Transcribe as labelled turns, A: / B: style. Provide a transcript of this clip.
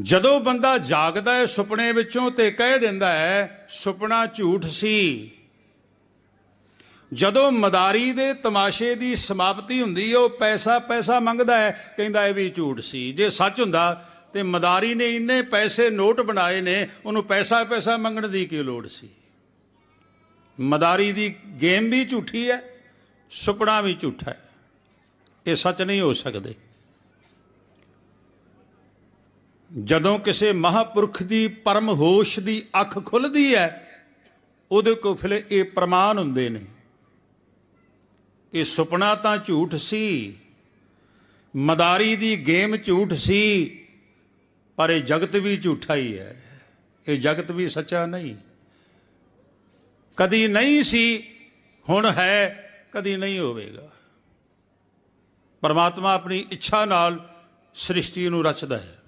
A: ਜਦੋਂ ਬੰਦਾ ਜਾਗਦਾ ਹੈ ਸੁਪਨੇ ਵਿੱਚੋਂ ਤੇ ਕਹਿ ਦਿੰਦਾ ਹੈ, ਸੁਪਨਾ ਝੂਠ ਸੀ। ਜਦੋਂ ਮਦਾਰੀ ਦੇ ਤਮਾਸ਼ੇ ਦੀ ਸਮਾਪਤੀ ਹੁੰਦੀ ਹੈ ਉਹ ਪੈਸਾ ਪੈਸਾ ਮੰਗਦਾ ਹੈ, ਕਹਿੰਦਾ ਇਹ ਵੀ ਝੂਠ ਸੀ। ਜੇ ਸੱਚ ਹੁੰਦਾ, ਤੇ ਮਦਾਰੀ ਨੇ ਇੰਨੇ ਪੈਸੇ ਨੋਟ ਬਣਾਏ ਨੇ, ਉਹਨੂੰ ਪੈਸਾ ਪੈਸਾ ਮੰਗਣ ਦੀ ਕੀ ਲੋੜ ਸੀ? ਮਦਾਰੀ ਦੀ ਗੇਮ ਵੀ ਝੂਠੀ ਹੈ, ਸੁਪਨਾ ਵੀ ਝੂਠਾ ਹੈ। ਇਹ ਸੱਚ ਨਹੀਂ ਹੋ ਸਕਦੇ। ਜਦੋਂ ਕਿਸੇ ਮਹਾਪੁਰਖ ਦੀ ਪਰਮ ਹੋਸ਼ ਦੀ ਅੱਖ ਖੁੱਲਦੀ ਹੈ, ਉਹਦੇ ਕੋਲ ਇਹ ਪ੍ਰਮਾਣ ਹੁੰਦੇ ਨੇ ਇਹ ਸੁਪਨਾ ਤਾਂ ਝੂਠ ਸੀ, ਮਦਾਰੀ ਦੀ ਗੇਮ ਝੂਠ ਸੀ, ਪਰ ਇਹ ਜਗਤ ਵੀ ਝੂਠਾ ਹੀ ਹੈ। ਇਹ ਜਗਤ ਵੀ ਸੱਚਾ ਨਹੀਂ। ਕਦੀ ਨਹੀਂ ਸੀ, ਹੁਣ ਹੈ, ਕਦੀ ਨਹੀਂ ਹੋਵੇਗਾ। ਪਰਮਾਤਮਾ ਆਪਣੀ ਇੱਛਾ ਨਾਲ ਸ੍ਰਿਸ਼ਟੀ ਨੂੰ ਰਚਦਾ ਹੈ।